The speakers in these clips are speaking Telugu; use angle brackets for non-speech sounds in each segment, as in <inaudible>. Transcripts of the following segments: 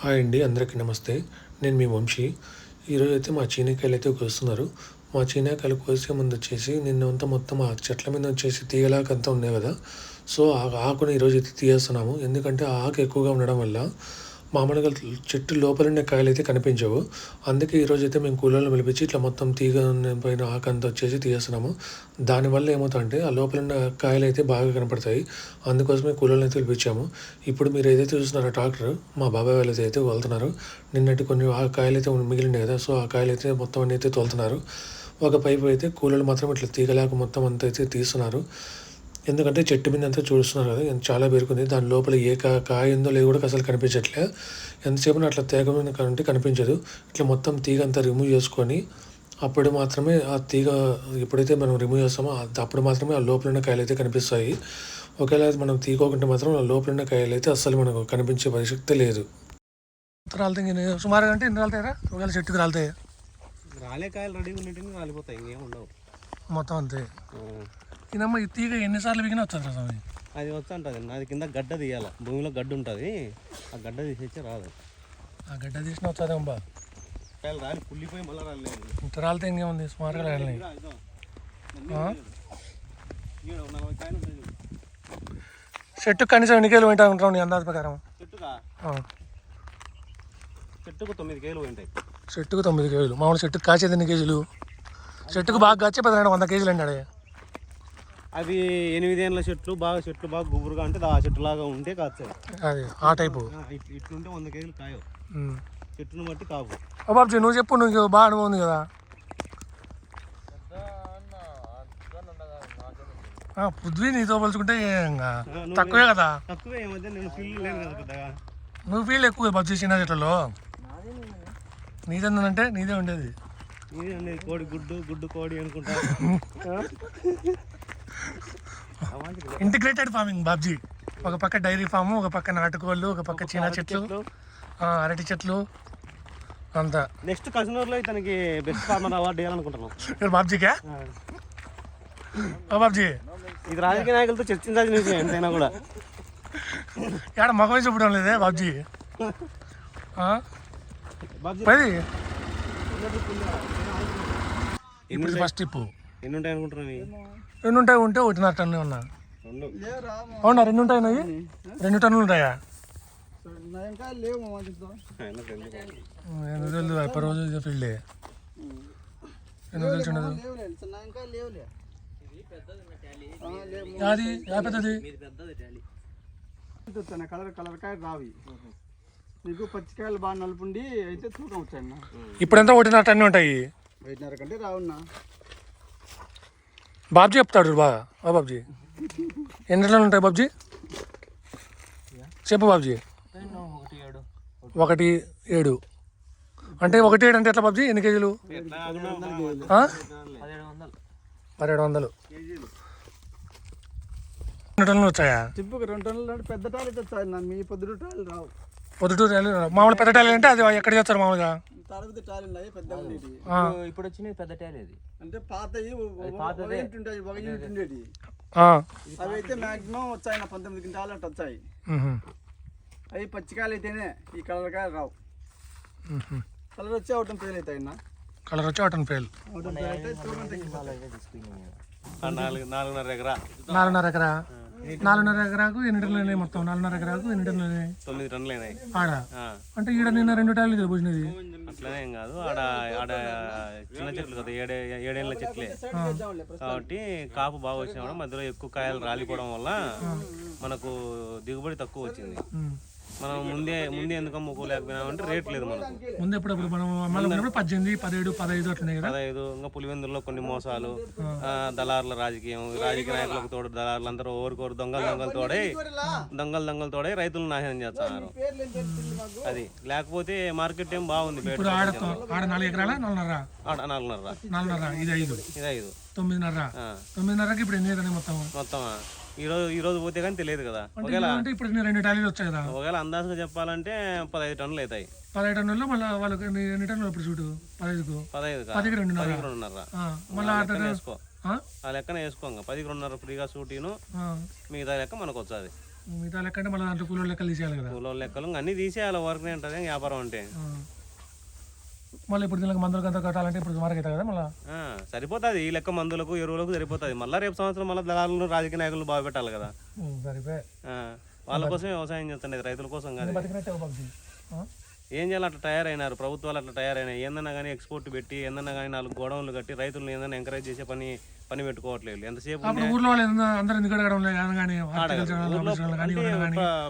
హాయ్ అండి అందరికీ నమస్తే. నేను మీ వంశీ. ఈరోజు అయితే మా చీనకాయలు అయితే కోస్తున్నారు. మా చీనకాయలు కోసే ముందు వచ్చేసి నిన్న అంతా మొత్తం ఆ చెట్ల మీద వచ్చేసి తీగలాకంతా ఉన్నాయి కదా. సో ఆ ఆకుని ఈరోజు అయితే తీయేస్తున్నాము. ఎందుకంటే ఆ ఆకు ఎక్కువగా ఉండడం వల్ల మామూలుగా చెట్టు లోపలనే కాయలు అయితే కనిపించవు. అందుకే ఈరోజు అయితే మేము కూలర్లు పిలిపించి ఇట్లా మొత్తం తీగ పైన ఆకు వచ్చేసి తీసేస్తున్నాము. దానివల్ల ఏమవుతుందంటే ఆ లోపలన్న కాయలు అయితే బాగా కనపడతాయి. అందుకోసమే కూలర్లు అయితే పిలిపించాము. ఇప్పుడు మీరు ఏదైతే చూస్తున్నారో ట్రాక్టర్ మా బాబాయ్ వాళ్ళు అయితే వెళ్తున్నారు నిన్నటి కొన్ని ఆ కాయలు అయితే మిగిలినాయి కదా సో ఆ కాయలు అయితే మొత్తం అన్ని అయితే తోలుతున్నారు. ఒక పైపు అయితే కూలర్లు మాత్రం ఇట్లా తీగలేక మొత్తం అంతా అయితే తీస్తున్నారు. ఎందుకంటే చెట్టు మీద అంతా చూస్తున్నారు కదా చాలా పేరుకుంది దాని లోపల ఏ కాయ ఉందో లేదో కూడా అసలు కనిపించట్లే. ఎంతసేపు అట్లా తీగ మీద కంటే కనిపించదు. ఇట్లా మొత్తం తీగ అంతా రిమూవ్ చేసుకొని అప్పుడు మాత్రమే ఆ తీగ ఎప్పుడైతే మనం రిమూవ్ చేస్తామో అప్పుడు మాత్రమే ఆ లోపల ఉన్న కాయలు అయితే కనిపిస్తాయి. ఒకవేళ మనం తీసుకోకుంటే మాత్రం ఆ లోపల ఉన్న కాయలు అయితే అస్సలు మనకు కనిపించే పరిస్థితి లేదు. రాలుతాయి సుమారుగా అంటే ఎన్ని రాలుతాయరా? ఒకవేళ చెట్టుకు రాలుతాయి? రాలే కాయలు రెడీగా ఉన్నట్టు రాలిపోతాయి ఇంకేం ఉండవు. మొత్తం అంతే. ఇదమ్మ ఈ తీగ ఎన్నిసార్లు బిగిన వచ్చారు స్వామి. అది వచ్చి ఉంటుంది అది కింద గడ్డ తీయాలి? భూమిలో గడ్డ ఉంటుంది. ఆ గడ్డ తీసేస్తే రాదు ఆ గడ్డ తీసిన కాయలు రాలి కుళ్ళిపోయి మళ్ళీ రాలేదు ఇంత రాలితే ఇంకేముంది సుమారుగా చూడు. చెట్టు కనీసం ఎన్ని కేలు పోయింటా ఉంటాం నీ అందాజ ప్రకారం? చెట్టుకు? తొమ్మిది కేలు ఉంటాయి చెట్టుకు తొమ్మిది కేజీలు. మామూలు చెట్టుకు కాచేది ఎన్ని కేజీలు? చెట్టుకు బాగా కాచే పదిహేను వంద కేజీలు అన్నాడు. అవి ఎనిమిదేళ్ళ చెట్లు బాగా చెట్లు బాగా గుబురుగా అంటే ఆ చెట్టు లాగా ఉంటే కాస్తాయి అది ఆ టైపు. ఇట్లుంటే వంద కేజీలు కాయవు. చెట్టును బట్టి కాపు ఓ బాబుజీ నువ్వు చెప్పు నువ్వు బాగా అనుభవం ఉంది కదా. ఆ, పృథ్వీ నీతో పోల్చుకుంటే తక్కువే కదా. తక్కువే నేను కదా నువ్వు ఫీల్ ఎక్కువ పబ్జీ చిన్న చెట్లలో? నీదేందంటే నీదే ఉండేది. ఇది అనేది కోడి గుడ్డు గుడ్డు కోడి అనుకుంటా. <laughs> Integrated farming Babji. ఒక పక్క డైరీ ఫామ్ ఒక పక్క నాటుకోళ్ళు ఒక పక్క చీనా చెట్లు అరటి చెట్లు అంతా. నెక్స్ట్ కజినూర్లో ఇతనికి బెస్ట్ ఫార్మర్ అవార్డు ఇవ్వాలనుకుంటున్నాం. బాబ్జీకా? ఓ బాబ్జీ. ఇది రాజకీయ నాయకులతో చర్చించాల్సిన విషయం ఎంతైనా కూడా. ఇక్కడ మగ చూపడం లేదే బాబ్జీ? పది. ఇప్పుడు ఫస్ట్ టిప్పు ఎన్ని ఉంటాయి అనుకుంటున్నాను రెండు ఉంటాయి ఉంటే ఒకటిన్నర టన్ను ఉన్నా. రెండు. అవునా రెండు ఉంటాయి నాయి రెండు టన్నులు ఉంటాయా? ఆయనకు ఎందుకు? ఎందుకు? తెలియదు ఎప్పటి రోజు ఇదే ఫీల్డే ఎందుకు తెలిసి ఉండదు. అది యా పెద్దది కలర్ కలర్ కాయ రావి నీకు పచ్చికాయలు బాగా నలుపుండి అయితే తూకం వచ్చాయన్న ఇప్పుడంతా ఒకటిన్నర టన్ను ఉంటాయి? ఐదున్నర కంటే రావున్నా బాబ్జీ చెప్తాడు బాగా ఓ బాబ్జీ. ఎన్ని టన్నులు ఉంటాయి బాబ్జీ? చెప్పు బాబ్జీ. ఒకటి ఏడు. అంటే ఒకటి ఏడు అంటే ఎట్లా బాబ్జీ? ఎన్ని కేజీలు? పదిహేడు వందలు. రెండు టన్నులు వచ్చాయా? చిప్పుకి రెండు టన్నులు పెద్ద టాలు అయితే వచ్చాయి మీ పొద్దుడు టాలు రావు. పొద్దుటూరు మామూలు పెద్ద టాలీ అంటే అది ఎక్కడ చేస్తారు మామూలుగా? తరగతి టాలు ఉన్నాయి పెద్ద ఇప్పుడు వచ్చినవి పెద్ద టైల్ ఇది అంటే పాతవి ఒక యూనిట్ ఉంటాయి ఒక యూనిట్ ఉండేది ఆ, అవి అయితే మాక్సిమం వచ్చాయి నా పంతొమ్మిది క్వింటాలు అట్లా వచ్చాయి. అవి పచ్చికాయలు అయితేనే ఈ కలర్ కాయలు రావు. కలర్ వచ్చి అవటం ఫెయిల్ అవుతాయి అన్న. కలర్ వచ్చి అవటం ఫెయిల్ నాలుగున్నర ఎకరా. నాలుగున్నర ఎకరా. నాలుగున్నర ఎకరాకు ఎన్ని టన్నులు అయినాయి మొత్తం? నాలుగున్నర ఎకరాకు ఎన్ని టన్నులు అయినాయి తొమ్మిది టన్నులు అయినాయి. ఆడ? అంటే ఈడ నిన్న రెండు టాలీ పోసినది అట్లనే ఏం కాదు ఆడ ఆడ చిన్న చెట్లు కదా ఏడే ఏడేళ్ళ చెట్లే. కాబట్టి కాపు బాగా వచ్చినా మధ్యలో ఎక్కువ కాయలు రాలిపోవడం వల్ల మనకు దిగుబడి తక్కువ వచ్చింది. మనం ముందే ముందే ఎందుకు అమ్ముకోలేకపోయినామంటే రేట్ లేదు మనకు. ముందు ఎప్పుడప్పుడు మనం అమ్మాలన్నప్పుడు పద్దెనిమిది పదిహేడు పదహైదు అట్లున్నాయి కదా? పదహైదు ఇంకా పులివెందుల్లో కొన్ని మోసాలు దళారుల రాజకీయం రాజకీయ నాయకులకు తోడు దళారులు అందరూ ఓరుకోరు దొంగలు దొంగలు తోడై దొంగలు దొంగలు తోడై రైతులను నాశనం చేస్తున్నారు అది. లేకపోతే మార్కెట్ ఏం బాగుంది ఇప్పుడు ఆడ ఆడ నాలుగు ఎకరాల? నాలుగున్నర ఆడ నాలుగున్నర నాలుగున్నర ఇది ఐదు ఇది ఐదు తొమ్మిదిన్నర తొమ్మిదిన్నరకి ఇప్పుడు ఎన్ని ఎకరాలు మొత్తం మొత్తం ఈ రోజు ఈ రోజు పోతే కానీ తెలియదు కదా. ఒకవేళ అంటే ఇప్పుడు రెండు టాలీలు వచ్చాయి కదా? ఒకవేళ అందాజుగా చెప్పాలంటే పదహైదు టన్నులు అవుతాయి. పదహైదు టన్నుల్లో మళ్ళీ వాళ్ళకి ఎన్ని టన్నులు ఇప్పుడు చూడు పదహైదుకు? పదహైదు. పదికి రెండున్నర? రెండున్నర. ఆ, మళ్ళీ ఆ వేసుకో. ఆ? లెక్కన వేసుకోంగా పదికి రెండున్నర ఫ్రీగా షూటీను ఆ. మిగతా లెక్క మనకు వచ్చాది మిగతా లెక్క అంటే మళ్ళీ దాంట్లో కూలీల లెక్కలు తీసేయాలి కదా? కూలో లెక్కలు అన్నీ తీసేయాలి. వర్క్ ఉంటుంది వ్యాపారం అంటే. మళ్ళీ ఇప్పుడు దీనికి మందులు గంత కట్టాలంటే ఇప్పుడు సుమారుగా అవుతుంది కదా మళ్ళీ? ఆ, సరిపోతుంది. ఈ లెక్క మందులకు ఎరువులకు సరిపోతుంది. మళ్ళీ రేపు సంవత్సరం మళ్ళీ దళాలను రాజకీయ నాయకులు బాగా పెట్టాలి కదా. సరిపోయి వాళ్ళ కోసం వ్యవసాయం చేస్తుండేది రైతుల కోసం కాదు? ఏం చేయాలి? అట్లా తయారైనారు. ప్రభుత్వాలు అట్లా తయారైనాయి. ఏందన్నా కానీ ఎక్స్పోర్ట్ పెట్టి ఏందన్నా కానీ నాలుగు గోడౌన్లు కట్టి రైతులను ఏందన్నా ఎంకరేజ్ చేసే పని పని పెట్టుకోవట్లేదు. ఎంతసేపు అప్పుడు ఊర్లో వాళ్ళు అందరూ ఎందుకు అడగడం లేదు?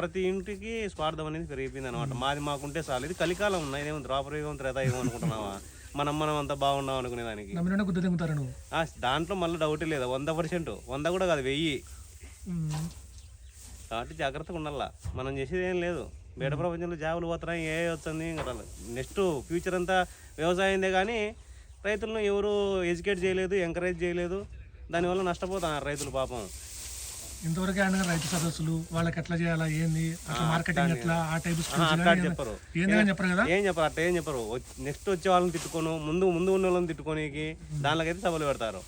ప్రతి ఇంటికి స్వార్థం అనేది పెరిగిపోయింది అనమాట మాది మాకుంటే చాలు. ఇది కలికాలం ఉన్నాయి. ఇదేమో ద్వాపరయుగం త్రేతాయుగం అనుకుంటున్నావా? మనం మనం అంతా బాగున్నాం అనుకునే దానికి దాంట్లో మళ్ళీ డౌట్ లేదు. వంద పర్సెంట్ వంద కూడా కాదు వెయ్యి. కాబట్టి జాగ్రత్తగా ఉండాలా? మనం చేసేది ఏం లేదు. బయట ప్రపంచంలో జాబులు పోతున్నాయి ఏ వచ్చింది నెక్స్ట్ ఫ్యూచర్ అంతా వ్యవసాయందే కానీ రైతులను ఎవరు ఎడ్యుకేట్ చేయలేదు ఎంకరేజ్ చేయలేదు. దానివల్ల నష్టపోతున్నారు రైతులు పాపం. ఇంతవరకు ఆయన రైతు సదస్సులు వాళ్ళకి ఎట్లా చేయాలా ఏంది అట్లా మార్కెటింగ్ ఎట్లా ఆ టైప్ చెప్పరు. చెప్పరు కదా? ఏం చెప్పరు అట్లా ఏం చెప్పరు. నెక్స్ట్ వచ్చే వాళ్ళని తిట్టుకోను ముందు ముందు ఉన్న వాళ్ళని తిట్టుకోనికి దానిలోకైతే సభలు పెడతారు.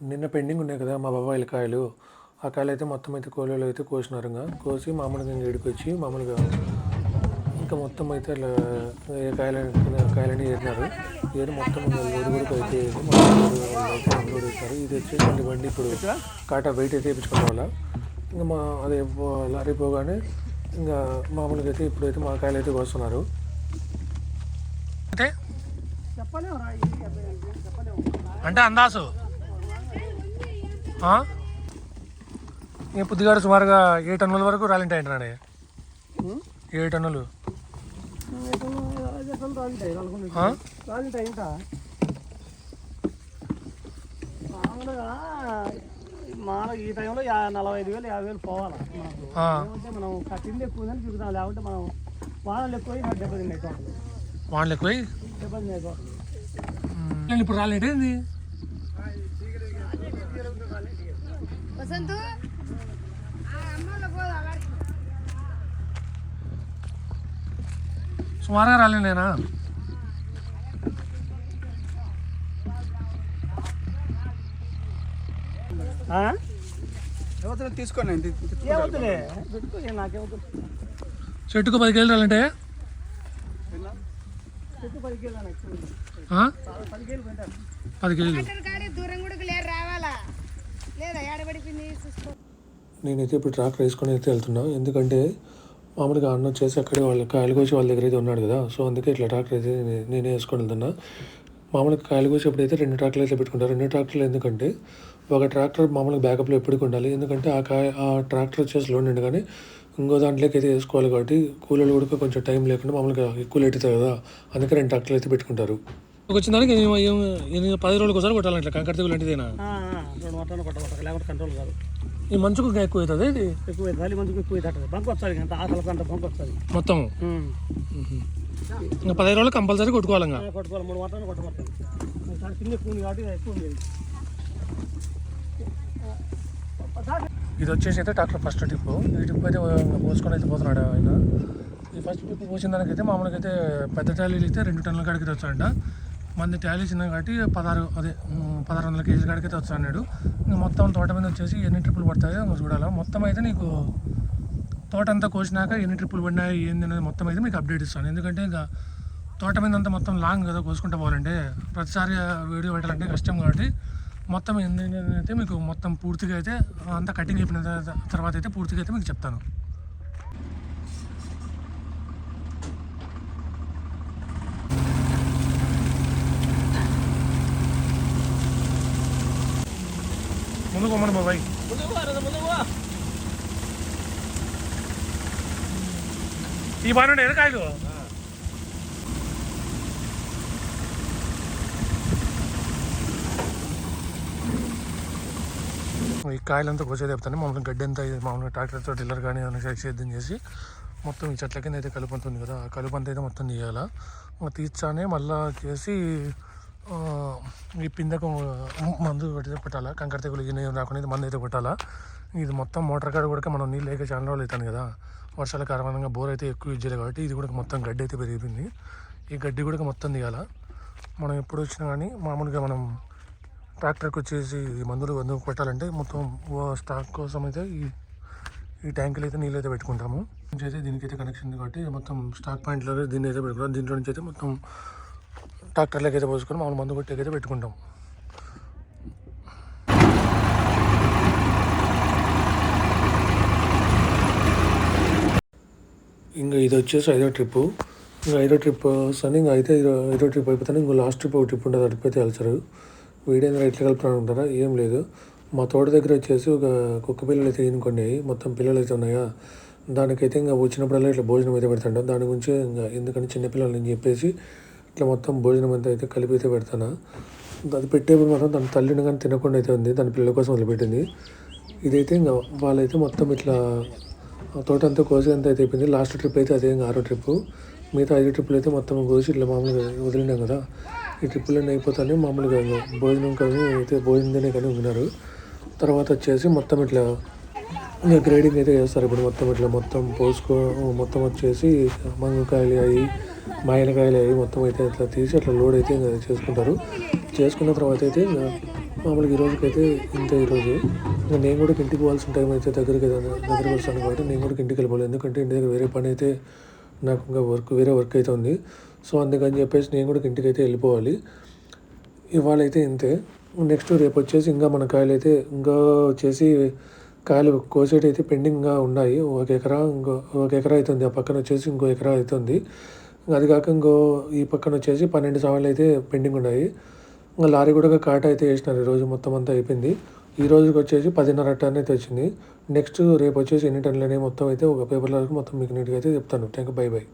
నిన్న పెండింగ్ ఉన్నాయి కదా మా బాబాయిల కాయలు. ఆ కాయలు అయితే మొత్తం అయితే కోళ్ళలో అయితే కోసినారు ఇంకా కోసి మామూలుగా ఇంకా ఈడికి వచ్చి మామూలుగా ఇంకా మొత్తం అయితే అట్లా ఏ కాయలు కాయలని ఏరినారు. ఏరి మొత్తం ఒడిగుడికి అయితే అన్లోడ్ ఇది వచ్చేసి మళ్ళీ బండి ఇప్పుడు కాటా వెయిట్ అయితే వేయించుకోవడం వల్ల ఇంకా మా అదే పో- లారీ పోగానే ఇంకా మామూలుగా అయితే ఇప్పుడైతే మా కాయలు అయితే కోస్తున్నారు. అంటే? అంటే అందాసు? పుద్దిగాడు సుమారుగా ఏ టన్నుల వరకు రాలింటాయి అంటున్నాడే ఏ టన్నులు. మామూలుగా మామూలుగా ఈ టైంలో యా నలభై ఐదు వేలు యాభై వేలు పోవాలి మనకు. ఏమంటే మనం కట్టింది ఎక్కువ ఉందని చూపుతాం లేకుంటే మనం వానలు ఎక్కువ వాళ్ళు ఎక్కువ. దెబ్బతిన్నాయి తోటలు ఇప్పుడు రాలేంటి ఏంది వసంతు అమ్మలో పోదా వాడికి సుమారుగా రాలేండేనా ఎవరు తీసుకోండి చెట్టుకు పది కేజీలు రాలంటే పది కేజీలు నేనైతే ఇప్పుడు ట్రాక్టర్ వేసుకొని అయితే వెళ్తున్నా. ఎందుకంటే మామూలుగా అన్న వచ్చేసి అక్కడే వాళ్ళ కాయలు కోసి వాళ్ళ దగ్గర అయితే ఉన్నాడు కదా. సో అందుకే ఇట్లా ట్రాక్టర్ అయితే నేనే వేసుకొని వెళ్తున్నా. మామూలుగా కాయలు కోసి ఎప్పుడైతే రెండు ట్రాక్టర్లు అయితే పెట్టుకుంటారు రెండు ట్రాక్టర్లు ఎందుకంటే ఒక ట్రాక్టర్ మామూలుగా బ్యాకప్లో ఎప్పటికి ఉండాలి. ఎందుకంటే ఆ కాయ ఆ ట్రాక్టర్ వచ్చేసి లోన్ కానీ ఇంకో దాంట్లోకి అయితే వేసుకోవాలి కాబట్టి కూలీలు కూడా కొంచెం టైం లేకుండా మామూలుగా ఎక్కువ లేట్ అవుతుంది కదా. అందుకే రెండు ట్రాక్టర్లు అయితే పెట్టుకుంటారు. వచ్చిన దానికి పది రోజులకు ఒకసారి కొట్టాలి ఇట్లా కంకర తెగులు లాంటిదేనా? లేకపోతే కంట్రోల్ కాదు. ఈ మంచుకు ఇంకా ఎక్కువ అవుతుంది ఇది? ఎక్కువ గాలి మందుకు ఎక్కువ అవుతుంది బంక్ వస్తుంది అంత ఆకలి అంత బంక్ వస్తుంది మొత్తం ఇంకా పదిహేను రోజులు కంపల్సరీ కొట్టుకోవాలి ఇంకా? కొట్టుకోవాలి. మూడు కొట్టబడతాయి ఒకసారి కింద ఎక్కువ ఉంది కాబట్టి ఎక్కువ ఉంది. ఇది వచ్చేసి అయితే ట్రాక్టర్ ఫస్ట్ టిప్ ఈ టిప్ అయితే పోసుకొని అయితే పోతున్నాడు ఆయన. ఈ ఫస్ట్ టిప్ పోసిన దానికైతే మామూలుగా అయితే పెద్ద టాలీలు అయితే రెండు టన్నుల కాడికి అయితే వచ్చాడంట మంది ట్యాలీ చిన్న కాబట్టి పదహారు అదే పదహారు వందల కేజీల కాడికి అయితే వచ్చాడు ఇంకా మొత్తం తోట మీద వచ్చేసి ఎన్ని ట్రిప్పులు పడతాయో ఇంకా చూడాలి. మొత్తం అయితే నీకు తోట అంతా కోసినాక ఎన్ని ట్రిప్పులు పడినాయి ఏంది అనేది మొత్తం అయితే మీకు అప్డేట్ ఇస్తాను. ఎందుకంటే ఇంకా తోట మీద అంతా మొత్తం లాంగ్ కదా కోసుకుంటూ పోవాలంటే. ప్రతిసారి వీడియో పెట్టాలంటే కష్టం కాబట్టి మొత్తం ఏంది అయితే మీకు మొత్తం పూర్తిగా అయితే అంతా కటింగ్ అయిపోయిన తర్వాత అయితే పూర్తిగా అయితే మీకు చెప్తాను. ముందు పోమని బాబాయ్. ఈ బాగానే ఏదో కాయలు ఈ కాయలంతా కోసేది చెప్తాను మామూలుగా గడ్డి అంతా మామూలుగా ట్రాక్టర్తో టిల్లర్ కానీ ఏమైనా సేద్యం చేసి మొత్తం ఈ చెట్ల కింద అయితే కలుపు అంత ఉంది కదా. ఆ కలుపు అంతా అయితే మొత్తం తీయాలా. తీర్చానే మళ్ళా చేసి ఈ పిందకు మందు పెట్టి పెట్టాలా? కంకర తెగులు గిన్నె రాకుండా ఇది మందు అయితే పెట్టాలా? ఇది మొత్తం మోటార్ కాడ కూడా మనం నీళ్ళు లేక చాలా రోజులు అవుతాను కదా. వర్షాల కారణంగా బోర్ అయితే ఎక్కువ యూజ్ కాబట్టి ఇది కూడా మొత్తం గడ్డి అయితే పెరిగిపోయింది. ఈ గడ్డి కూడా మొత్తం దిగాల. మనం ఎప్పుడు వచ్చినా కానీ మామూలుగా మనం ట్రాక్టర్కి వచ్చేసి ఈ మందులు మందు పెట్టాలంటే మొత్తం ఓ స్టాక్ కోసం అయితే ఈ ఈ ట్యాంకులు అయితే నీళ్ళు అయితే పెట్టుకుంటాము. నుంచి అయితే దీనికైతే కనెక్షన్ ఉంది కాబట్టి మొత్తం స్టాక్ పాయింట్లో దీన్ని అయితే పెట్టుకుంటాం. దీంట్లో నుంచి అయితే మొత్తం ట్రాక్టర్లోకి అయితే పోసుకొని మామూలు మందు కొట్టేకైతే పెట్టుకుంటాం. ఇంకా ఇది వచ్చేసి ఐదో ట్రిప్పు. ఇంకా ఐదో ట్రిప్ వస్తాను ఇంకా అయితే ఐదో ట్రిప్ అయిపోతాను ఇంకో లాస్ట్ ట్రిప్ ఒక ట్రిప్ ఉంటుంది. అటుపైతే వెళ్తారు. వీడేంద్ర రైట్లు కలుపుతాను ఉంటారా ఏం లేదు. మా తోట దగ్గర వచ్చేసి ఒక కుక్క పిల్లలు అయితే ఈనుకోండి మొత్తం పిల్లలు అయితే ఉన్నాయా? దానికైతే ఇంకా వచ్చినప్పుడల్లా ఇట్లా భోజనం అయితే పెడతాడు. దాని గురించి ఇంకా ఎందుకంటే చిన్నపిల్లలు అని చెప్పేసి ఇట్లా మొత్తం భోజనం అంతా అయితే కలిపి అయితే పెడతాను అది పెట్టేప్పుడు మాత్రం దాని తల్లిని కానీ తినకుండా అయితే ఉంది. దాని పిల్లల కోసం వదిలిపెట్టింది. ఇదైతే ఇంకా వాళ్ళైతే మొత్తం ఇట్లా తోట అంతా కోసి అంతా అయితే అయిపోయింది. లాస్ట్ ట్రిప్ అయితే అదే ఇంకా ఆరో ట్రిప్పు మిగతా ఐదు ట్రిప్పులు అయితే మొత్తం కోసి ఇట్లా మామూలుగా వదిలినాం కదా. ఈ ట్రిప్పులన్నీ అయిపోతానే మామూలుగా భోజనం కానీ అయితే భోజనం తినే కానీ ఉన్నారు తర్వాత వచ్చేసి మొత్తం ఇట్లా ఇంకా గ్రేడింగ్ అయితే చేస్తారు ఇప్పుడు మొత్తం ఇట్లా మొత్తం పోసుకో మొత్తం వచ్చేసి మంగకాయలు అవి మాయనకాయలు అవి మొత్తం అయితే ఇట్లా తీసి అట్లా లోడ్ అయితే చేసుకుంటారు. చేసుకున్న తర్వాత అయితే మామూలుగా ఈ రోజుకైతే ఇంత ఈరోజు ఇంకా నేను కూడా ఇంటికి పోవాల్సిన టైం అయితే దగ్గరికి దగ్గరికి వస్తాను కాబట్టి నేను కూడా ఇంటికి వెళ్ళిపోలేదు ఎందుకంటే ఇంటి దగ్గర వేరే పని అయితే నాకు ఇంకా వర్క్ వేరే వర్క్ అయితే ఉంది. సో అందుకని చెప్పేసి నేను కూడా ఇంటికి అయితే వెళ్ళిపోవాలి. ఇవాళ అయితే ఇంతే. నెక్స్ట్ రేపు వచ్చేసి ఇంకా మన కాయలు అయితే ఇంకా వచ్చేసి కాయలు కోసేటి అయితే పెండింగ్గా ఉన్నాయి. ఒక ఎకరా ఇంకో ఒక ఎకరా అవుతుంది. ఆ పక్కన వచ్చేసి ఇంకో ఎకరా అవుతుంది. అది కాక ఇంకో ఈ పక్కన వచ్చేసి పన్నెండు సవాళ్ళు అయితే పెండింగ్ ఉన్నాయి. ఇంకా లారీ కూడా కాట అయితే వేసినారు. ఈరోజు మొత్తం అంతా అయిపోయింది. ఈ రోజుకి వచ్చేసి పదిన్నర టన్ అయితే వచ్చింది. నెక్స్ట్ రేపు వచ్చేసి ఎన్ని టన్నులు మొత్తం అయితే ఒక పేపర్లో మొత్తం మీకు నీట్గా అయితే చెప్తాను. Thank bye bye.